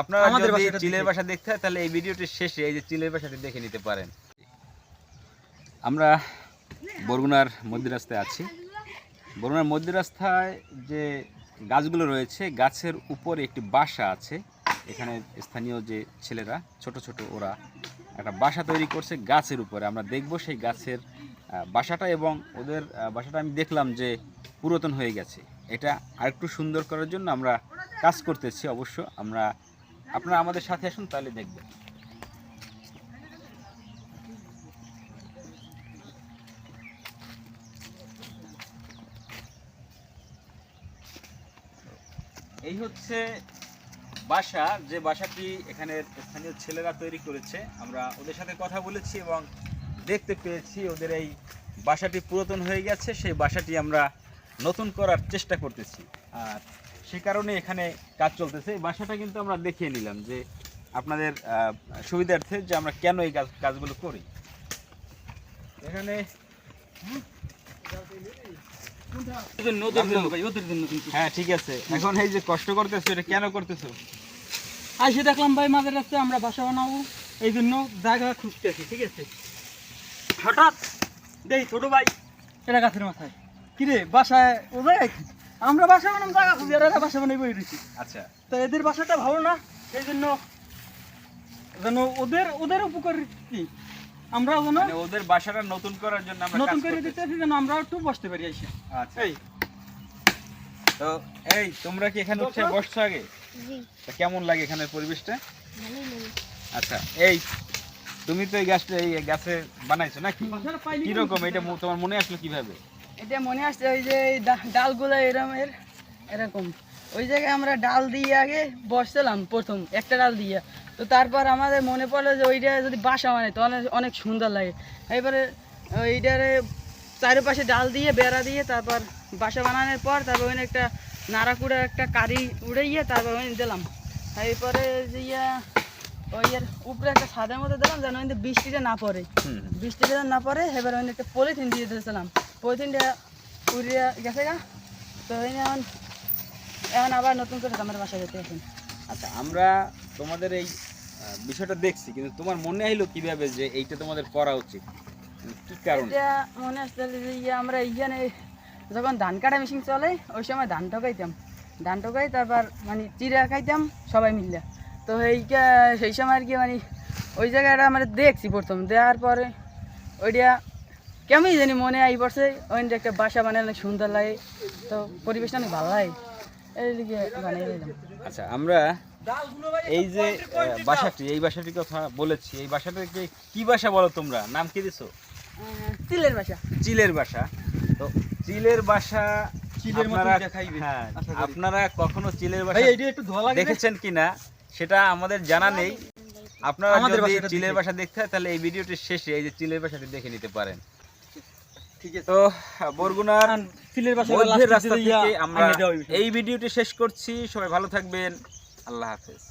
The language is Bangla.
আপনারা আমাদের যদি চিলের। বাসা দেখতে হয় তাহলে এই ভিডিওটির শেষে এই যে চিলের বাসাটি দেখে নিতে পারেন। আমরা বরগুনার মধ্য রাস্তায় আছি। বরগুনার মধ্য রাস্তায় যে গাছগুলো রয়েছে গাছের উপরে একটি বাসা আছে। এখানে স্থানীয় যে ছেলেরা ছোট ছোট ওরা একটা বাসা তৈরি করছে গাছের উপরে। আমরা দেখব সেই গাছের বাসাটা এবং ওদের বাসাটা আমি দেখলাম যে পুরাতন হয়ে গেছে। এটা আরেকটু সুন্দর করার জন্য আমরা কাজ করতেছি অবশ্য। আমরা আপনারা আমাদের সাথে আসুন, তাহলে দেখবেন। এই হচ্ছে বাসা। যে বাসাটি এখানে স্থানীয় ছেলেরা তৈরি করেছে, আমরা ওদের সাথে কথা বলেছি এবং দেখতে পেয়েছি ওদের এই বাসাটি পুরাতন হয়ে গেছে। সেই বাসাটি আমরা নতুন করার চেষ্টা করতেছি। আর সে কারণে এখানে কাজ চলতেছে। এই বাসাটা কিন্তু আমরা দেখিয়ে নিলাম যে আপনাদের সুবিধার্থে যে আমরা কেন এই কাজ কাজগুলো করি। এখানে হ্যাঁ ঠিক আছে। এখন এই যে কষ্ট করতেছো এটা কেন করতেছো? আইসে দেখলাম ভাই মাঝের রাস্তায় আমরা বাসা বানাবো। এই জন্য জায়গা খুঁজতেছি ঠিক আছে? হঠাৎ দেই ছোট ভাই এটা গাছের মাথায়। কিরে বাসায় ও ভাই আমরা বাসা বানাম জায়গা খুঁজি আর এরা বাসা বানাই বই আচ্ছা। তো এদের বাসাটা ভালো না সেই জন্য যেন ওদের ওদের উপকার কি? আমরা যেন মানে ওদের বাসাটা নতুন করার জন্য আমরা নতুন করে। দিতেছি যেন আমরা একটু বসতে পারি এসে আচ্ছা। এই। তো এই তোমরা কি এখানে উঠে বসছো আগে? জি। তা কেমন লাগে এখানের পরিবেশটা? আচ্ছা এই তুমি তো এই গাছটা এই গাছে বানাইছো নাকি? কীরকম এটা তোমার মনে আসলো কীভাবে? এটা মনে আসছে ওই যে ডালগুলো এরম এর এরকম। ওই জায়গায় আমরা ডাল দিয়ে আগে বসছিলাম প্রথম একটা ডাল দিয়ে। তো তারপর আমাদের মনে পড়ল যে ওইটা যদি বাসা মানে তো অনেক অনেক সুন্দর লাগে। এবারে ওইটারে চারিপাশে ডাল দিয়ে বেড়া দিয়ে তারপর বাসা বানানোর পর তারপর ওখানে একটা নাড়াকুড়া একটা কারি উড়াইয়ে তারপর ওখানে দিলাম। এরপরে যে ইয়া ওই এর উপরে একটা ছাদের মধ্যে দিলাম যেন ওখানে বৃষ্টিটা না পড়ে। বৃষ্টিটা না পড়ে এবার ওই একটা পলিথিন দিয়ে দিয়েছিলাম। পলিথিনটা উড়িয়ে গেছে গা তো এখন এখন আবার নতুন করে আমার বাসা যেতে এখন আচ্ছা আমরা তোমাদের এই বিষয়টা দেখছি কিন্তু তোমার মনে আইলো কীভাবে যে এইটা তোমাদের করা উচিত? কি কারণে? এটা মনে আসছে যে ইয়ে আমরা ইখানে যখন ধান কাটা মেশিন চলে ওই সময় ধান ঠকাইতাম ধান ঠকাই তারপর মানে চিড়া খাইতাম সবাই মিললে তো এইটা সেই সময় আর কি মানে ওই জায়গাটা মানে দেখছি প্রথম। দেওয়ার পরে ওইটা কেমনই জানি মনে আই পড়ছে ওই একটা বাসা বানালে অনেক সুন্দর লাগে তো পরিবেশটা অনেক ভালো লাগে। এই দিকে বানিয়ে দিলাম। আচ্ছা আমরা এই যে বাসাটি এই বাসাটির কথা বলেছি এই বাসাটাকে কি বাসা বলো তোমরা? নাম কি দিছো? তিলের বাসা। চিলের বাসা। তো চিলের বাসা চিলের মতো আপনারা- হ্যাঁ, আপনারা কখনো চিলের ভাই বাসা একটু ধোয়া লাগে দেখেছেন কিনা? সেটা আমাদের জানা নেই। আপনারা আমাদের যদি চিলের বাসা দেখতে হয় তাহলে এই ভিডিওটির শেষে এই যে চিলের বাসাটি দেখে নিতে পারেন। তো বরগুনার মধ্যের রাস্তা থেকে আমরা এই ভিডিওটি শেষ করছি। সবাই ভালো থাকবেন। আল্লাহ হাফেজ।